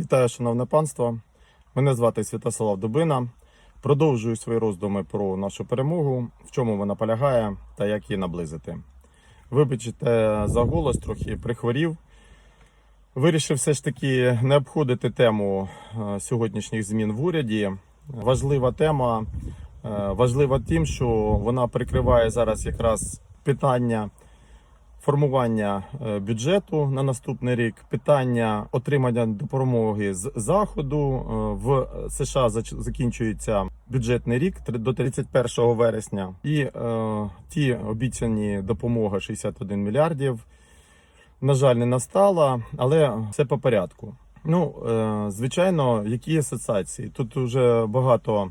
Вітаю, шановне панство. Мене звати Святослав Дубина. Продовжую свої роздуми про нашу перемогу, в чому вона полягає та як її наблизити. Вибачте за голос, трохи прихворів. Вирішив все ж таки не обходити тему е, сьогоднішніх змін в уряді. Важлива тема, е, важлива тим, що вона прикриває зараз якраз питання формування е, бюджету на наступний рік, питання отримання допомоги з заходу е, в США закінчується бюджетний рік до 31 вересня, і е, ті обіцяні допомоги 61 мільярдів. На жаль, не настала, але все по порядку. Ну, е, звичайно, які асоціації? Тут вже багато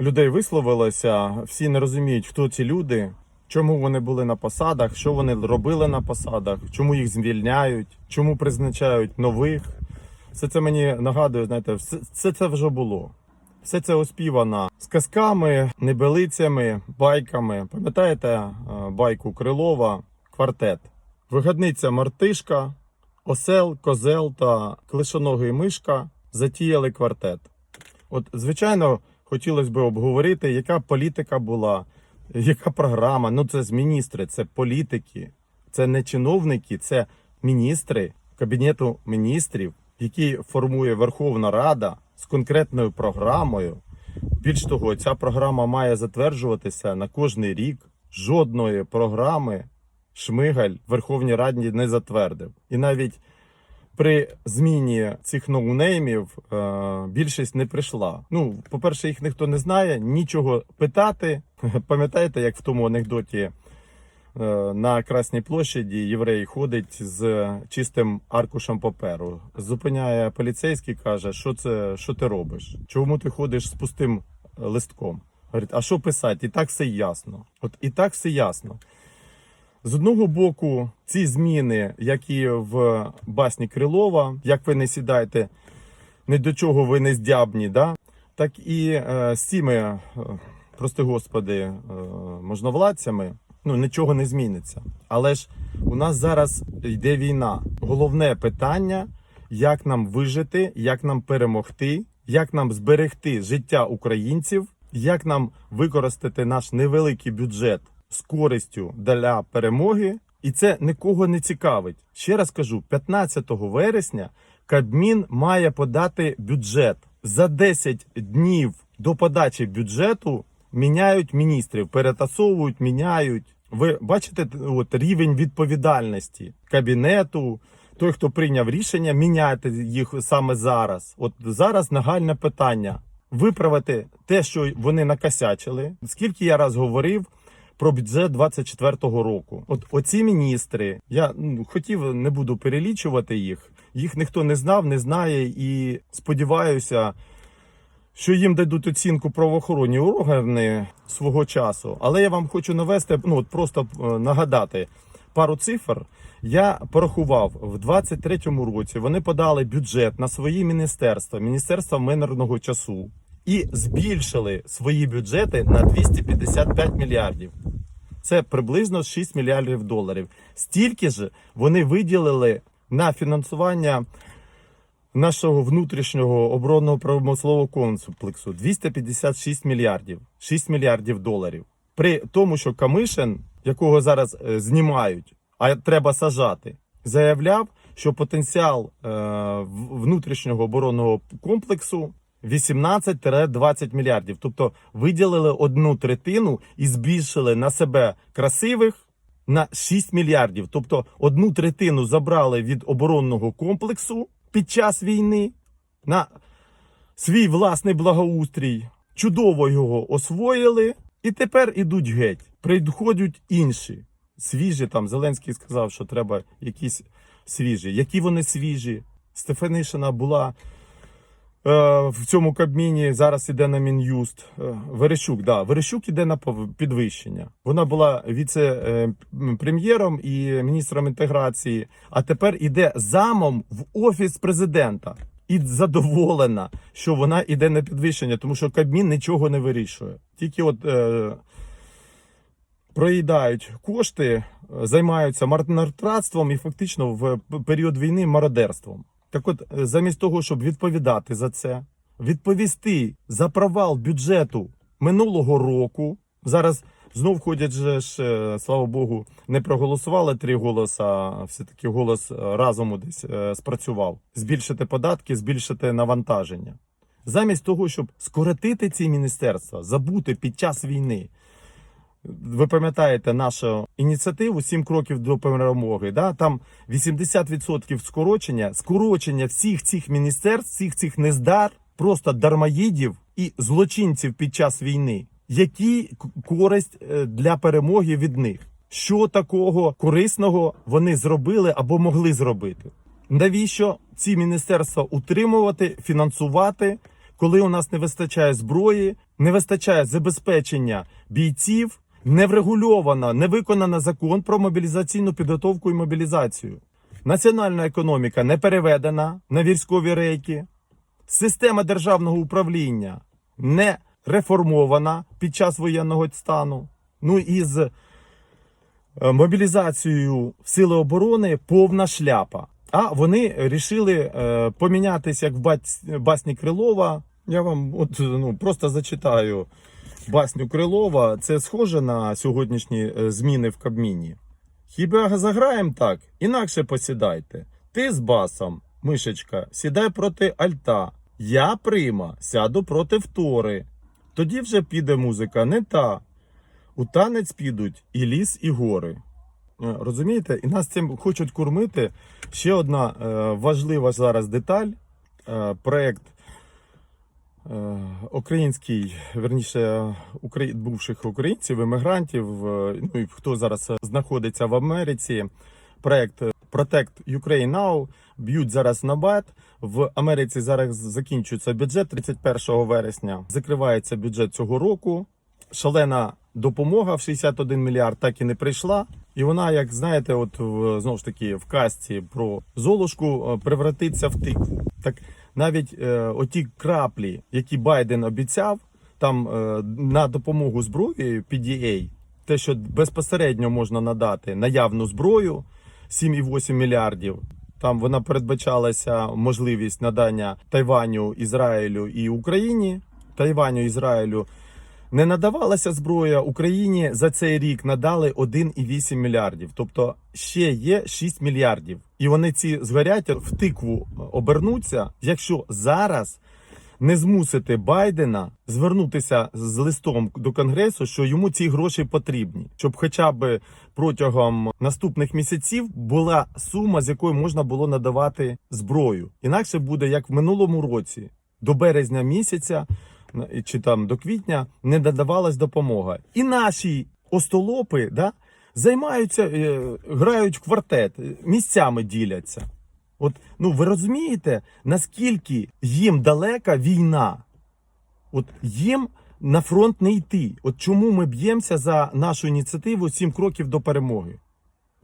людей висловилося, всі не розуміють, хто ці люди, чому вони були на посадах, що вони робили на посадах, чому їх звільняють, чому призначають нових. Все це мені нагадує, знаєте, все, все це вже було. Все це оспівано сказками, небелицями, байками. Пам'ятаєте е, байку Крилова, квартет? Вигадниця Мартишка, Осел, Козел та Клишоногий Мишка затіяли квартет. От, звичайно, хотілося б обговорити, яка політика була, яка програма. Ну, це ж міністри, це політики, це не чиновники, це міністри Кабінету міністрів, які формує Верховна Рада з конкретною програмою. Більш того, ця програма має затверджуватися на кожний рік. Жодної програми Шмигаль Верховній Раді не затвердив. І навіть при зміні цих ноунеймів е, більшість не прийшла. Ну, по-перше, їх ніхто не знає, нічого питати. Пам'ятаєте, як в тому анекдоті е, на Красній площаді єврей ходить з чистим аркушем паперу. Зупиняє поліцейський, каже, що це, що ти робиш? Чому ти ходиш з пустим е, листком? Говорить, а що писати? І так все ясно. От і так все ясно. З одного боку, ці зміни, які в басні Крилова, як ви не сідаєте, ні до чого ви не здябні, да? так і е, з цими, е, прости господи, е, можновладцями, ну нічого не зміниться. Але ж у нас зараз йде війна. Головне питання, як нам вижити, як нам перемогти, як нам зберегти життя українців, як нам використати наш невеликий бюджет з користю для перемоги, і це нікого не цікавить. Ще раз кажу: 15 вересня Кабмін має подати бюджет за 10 днів до подачі бюджету. Міняють міністрів, перетасовують, міняють. Ви бачите от, рівень відповідальності кабінету, той, хто прийняв рішення, міняти їх саме зараз. От зараз нагальне питання виправити те, що вони накосячили. Скільки я раз говорив про бюджет 24-го року. От оці міністри, я ну, хотів не буду перелічувати їх. Їх ніхто не знав, не знає, і сподіваюся, що їм дадуть оцінку правоохоронні органи свого часу. Але я вам хочу навести, ну от просто е, нагадати пару цифр. Я порахував в 23-му році. Вони подали бюджет на свої міністерства, міністерства мирного часу, і збільшили свої бюджети на 255 мільярдів. Це приблизно 6 мільярдів доларів. Стільки ж вони виділили на фінансування нашого внутрішнього оборонного промислового комплексу 256 мільярдів, 6 мільярдів доларів. При тому, що Камишин, якого зараз е, знімають, а треба сажати, заявляв, що потенціал е, внутрішнього оборонного комплексу 18-20 мільярдів. Тобто виділили одну третину і збільшили на себе красивих на 6 мільярдів. Тобто одну третину забрали від оборонного комплексу під час війни на свій власний благоустрій. Чудово його освоїли, і тепер ідуть геть. Приходять інші. Свіжі там Зеленський сказав, що треба якісь свіжі. Які вони свіжі? Стефанишина була в цьому кабміні, зараз іде на Мін'юст. Е, Верещук, да, Верещук іде на підвищення. Вона була віце-прем'єром і міністром інтеграції, а тепер іде замом в офіс президента. І задоволена, що вона іде на підвищення, тому що Кабмін нічого не вирішує. Тільки от е, проїдають кошти, е, займаються марнотратством і фактично в період війни мародерством. Так от, е, замість того, щоб відповідати за це, відповісти за провал бюджету минулого року, зараз знов ходять же ж, е, слава Богу, не проголосували три голоса, а все-таки голос е, разуму десь спрацював. Збільшити податки, збільшити навантаження. Замість того, щоб скоротити ці міністерства, забути під час війни. Ви пам'ятаєте нашу ініціативу «7 кроків до перемоги. Да? Там 80% скорочення, скорочення всіх цих міністерств, всіх цих нездар, просто дармоїдів і злочинців під час війни. Які користь е, для перемоги від них? Що такого корисного вони зробили або могли зробити? Навіщо ці міністерства утримувати, фінансувати, коли у нас не вистачає зброї, не вистачає забезпечення бійців, не врегульовано, не виконано закон про мобілізаційну підготовку і мобілізацію. Національна економіка не переведена на військові рейки. Система державного управління не реформована під час воєнного стану. Ну і з е, мобілізацією сили оборони повна шляпа. А вони рішили е, помінятися як в басні Крилова. Я вам от ну просто зачитаю басню Крилова. Це схоже на сьогоднішні е, зміни в Кабміні. Хіба заграємо так? Інакше посідайте. Ти з басом, мишечка, сідай проти альта. Я прима, сяду проти втори. Тоді вже піде музика не та. У танець підуть і ліс, і гори. Е, Розумієте? І нас цим хочуть кормити. Ще одна е, важлива зараз деталь. Проект український, верніше, украї... бувших українців, емігрантів, е, ну і хто зараз е, знаходиться в Америці. Проект е, Protect Ukraine Now б'ють зараз на бет. В Америці зараз закінчується бюджет 31 вересня. Закривається бюджет цього року. Шалена допомога в 61 мільярд так і не прийшла. І вона, як знаєте, от знову ж таки в касті про Золушку е, превратиться в тикву. Так навіть е, оті краплі, які Байден обіцяв, там е, на допомогу зброї PDA, те, що безпосередньо можна надати наявну зброю 7,8 мільярдів. Там вона передбачалася можливість надання Тайваню, Ізраїлю і Україні. Тайваню, Ізраїлю не надавалася зброя Україні за цей рік надали 1,8 мільярдів. Тобто ще є 6 мільярдів. І вони ці згорять в тикву обернуться, якщо зараз не змусити Байдена звернутися з листом до Конгресу, що йому ці гроші потрібні, щоб хоча б протягом наступних місяців була сума, з якої можна було надавати зброю. Інакше буде як в минулому році, до березня місяця чи там до квітня не надавалась допомога. І наші остолопи да, займаються, е, грають в квартет, місцями діляться. От ну ви розумієте, наскільки їм далека війна? От їм на фронт не йти. От чому ми б'ємося за нашу ініціативу «7 кроків до перемоги?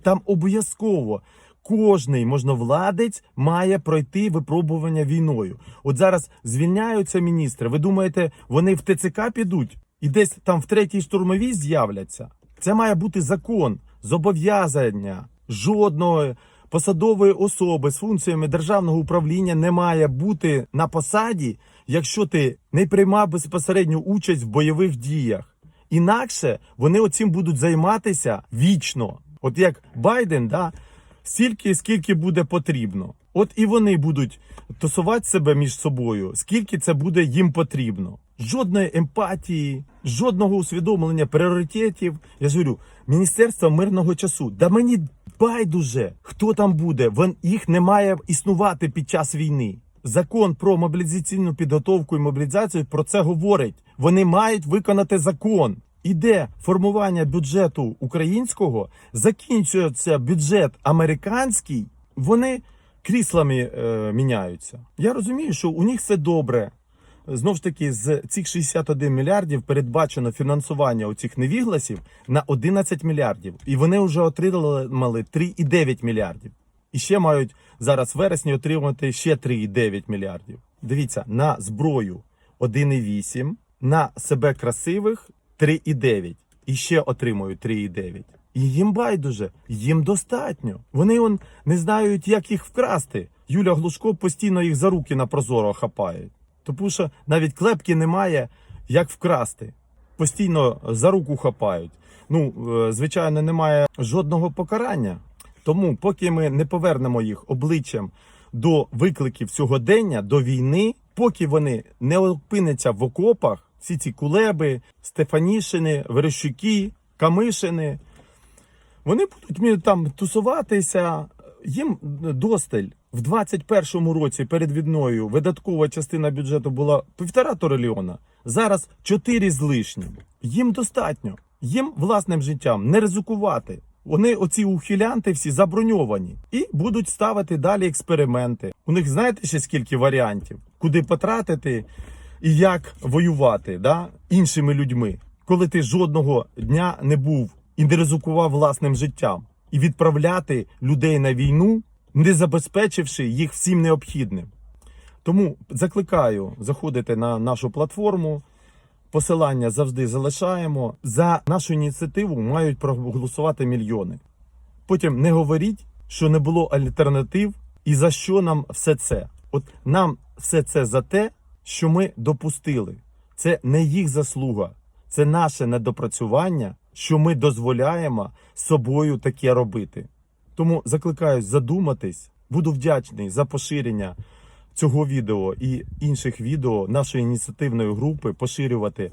Там обов'язково кожний можновладець має пройти випробування війною. От зараз звільняються міністри. Ви думаєте, вони в ТЦК підуть і десь там в третій штурмовій з'являться? Це має бути закон, зобов'язання жодної посадової особи з функціями державного управління не має бути на посаді, якщо ти не приймав безпосередню участь в бойових діях. Інакше вони оцим будуть займатися вічно. От як Байден, да, стільки, скільки буде потрібно. От і вони будуть тусувати себе між собою, скільки це буде їм потрібно. Жодної емпатії, жодного усвідомлення пріоритетів. Я ж говорю, Міністерство мирного часу. Да мені байдуже, хто там буде. Вон їх не має існувати під час війни. Закон про мобілізаційну підготовку і мобілізацію про це говорить. Вони мають виконати закон. Іде формування бюджету українського, закінчується бюджет американський. Вони кріслами е, міняються. Я розумію, що у них все добре. Знову ж таки, з цих 61 мільярдів передбачено фінансування оцих невігласів на 11 мільярдів. І вони вже отримали 3,9 мільярдів. І ще мають зараз в вересні отримати ще 3,9 мільярдів. Дивіться, на зброю 1,8, на себе красивих 3,9. І ще отримують 3,9. І їм байдуже, їм достатньо. Вони он не знають, як їх вкрасти. Юля Глушко постійно їх за руки на прозоро хапає. Тому що навіть клепки немає, як вкрасти. Постійно за руку хапають. Ну, е, звичайно, немає жодного покарання. Тому, поки ми не повернемо їх обличчям до викликів сьогодення, до війни, поки вони не опиняться в окопах, всі ці кулеби, Стефанішини, Верещуки, Камишини, вони будуть там тусуватися. Їм досталь в 21-му році перед війною видаткова частина бюджету була півтора трильйона. Зараз 4 з лишнім. Їм достатньо. Їм власним життям не ризикувати. Вони, оці ухилянти, всі заброньовані і будуть ставити далі експерименти. У них знаєте ще скільки варіантів, куди потратити і як воювати да? іншими людьми, коли ти жодного дня не був і не ризикував власним життям, і відправляти людей на війну, не забезпечивши їх всім необхідним. Тому закликаю заходити на нашу платформу. Посилання завжди залишаємо. За нашу ініціативу мають проголосувати мільйони. Потім не говоріть, що не було альтернатив, і за що нам все це. От нам все це за те, що ми допустили. Це не їх заслуга, це наше недопрацювання, що ми дозволяємо собою таке робити. Тому закликаю задуматись. Буду вдячний за поширення цього відео і інших відео нашої ініціативної групи поширювати,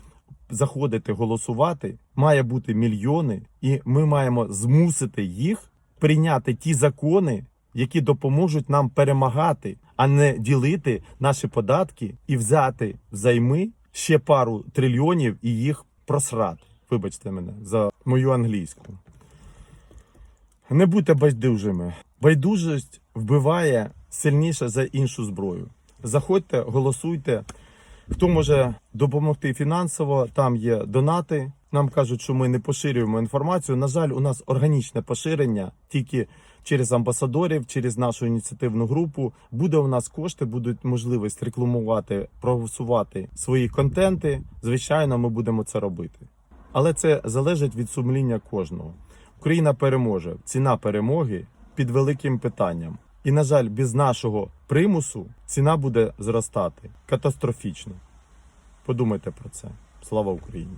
заходити, голосувати. Має бути мільйони, і ми маємо змусити їх прийняти ті закони, які допоможуть нам перемагати, а не ділити наші податки і взяти взайми ще пару трильйонів і їх просрати. Вибачте мене за мою англійську. Не будьте байдужими. Байдужість вбиває сильніше за іншу зброю. Заходьте, голосуйте. Хто може допомогти фінансово, там є донати. Нам кажуть, що ми не поширюємо інформацію. На жаль, у нас органічне поширення тільки через амбасадорів, через нашу ініціативну групу. Буде у нас кошти, будуть можливість рекламувати, просувати свої контенти. Звичайно, ми будемо це робити. Але це залежить від сумління кожного. Україна переможе. Ціна перемоги під великим питанням. І, на жаль, без нашого примусу ціна буде зростати катастрофічно. Подумайте про це. Слава Україні!